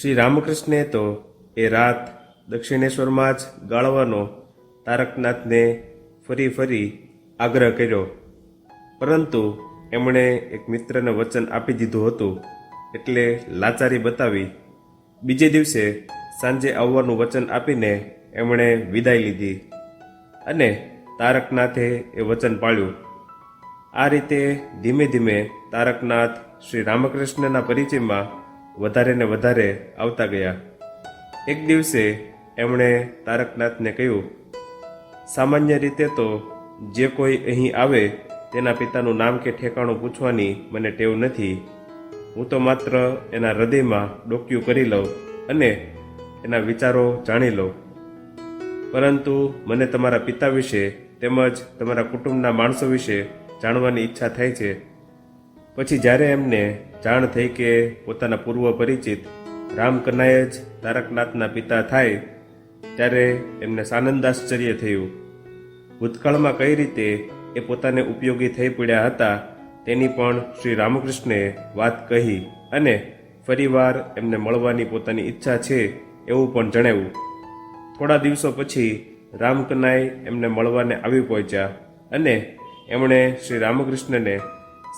શ્રી રામકૃષ્ણે તો એ રાત દક્ષિણેશ્વરમાં જ ગાળવાનો તારકનાથને ફરી ફરી આગ્રહ કર્યો. પરંતુ એમણે એક મિત્રને વચન આપી દીધું હતું એટલે લાચારી બતાવી. બીજે દિવસે સાંજે આવવાનું વચન આપીને એમણે વિદાય લીધી અને તારકનાથે એ વચન પાળ્યું. આ રીતે ધીમે ધીમે તારકનાથ શ્રી રામકૃષ્ણના પરિચયમાં વધારે ને વધારે આવતા ગયા. એક દિવસે એમણે તારકનાથને કહ્યું, સામાન્ય રીતે તો જે કોઈ અહીં આવે તેના પિતાનું નામ કે ઠેકાણું પૂછવાની મને ટેવ નથી. હું તો માત્ર એના હૃદયમાં ડોક્યું કરી લઉં અને એના વિચારો જાણી લઉં. પરંતુ મને તમારા પિતા વિશે તેમજ તમારા કુટુંબના માણસો વિશે જાણવાની ઈચ્છા થાય છે. પછી જ્યારે એમને જાણ થઈ કે પોતાના પૂર્વ પરિચિત રામ કનાએ જ તારકનાથના પિતા થાય, ત્યારે એમને સાનંદાશ્ચર્ય થયું. ભૂતકાળમાં કઈ રીતે એ પોતાને ઉપયોગી થઈ પડ્યા હતા, તેની પણ શ્રી રામકૃષ્ણે વાત કહી અને ફરીવાર એમને મળવાની પોતાની ઈચ્છા છે એવું પણ જણાવ્યું. થોડા દિવસો પછી રામકનાઈ એમને મળવાને આવી પહોંચ્યા અને એમણે શ્રી રામકૃષ્ણને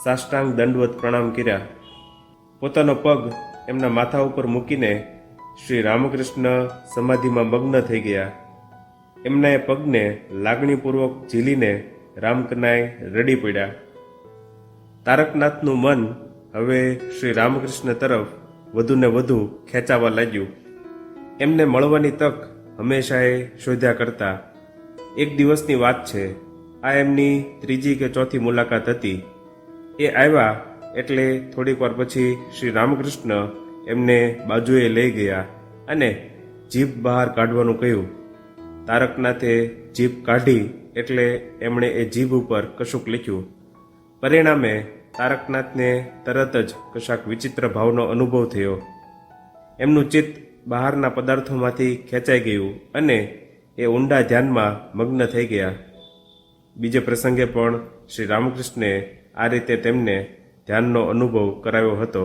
સાષ્ટાંગ દંડવત પ્રણામ કર્યા. પોતાનો પગ એમના માથા ઉપર મૂકીને શ્રી રામકૃષ્ણ સમાધિમાં મગ્ન થઈ ગયા. એમના એ પગને લાગણીપૂર્વક ઝીલીને રામકનાએ રડી પડ્યા. તારકનાથનું મન હવે શ્રી રામકૃષ્ણ તરફ વધુને વધુ ખેંચાવા લાગ્યું. એમને મળવાની તક હંમેશાએ શોધ્યા કરતા. એક દિવસની વાત છે, આ એમની ત્રીજી કે ચોથી મુલાકાત હતી. એ આવ્યા એટલે થોડીક વાર પછી શ્રી રામકૃષ્ણ એમને બાજુએ લઈ ગયા અને જીભ બહાર કાઢવાનું કહ્યું. તારકનાથે જીભ કાઢી એટલે એમણે એ જીભ ઉપર કશુંક લખ્યું. પરિણામે તારકનાથને તરત જ કશાક વિચિત્ર ભાવનો અનુભવ થયો. એમનું ચિત્ત બહારના પદાર્થોમાંથી ખેંચાઈ ગયું અને એ ઊંડા ધ્યાનમાં મગ્ન થઈ ગયા. બીજે પ્રસંગે પણ શ્રી રામકૃષ્ણે આ રીતે તેમને ધ્યાનનો અનુભવ કરાવ્યો હતો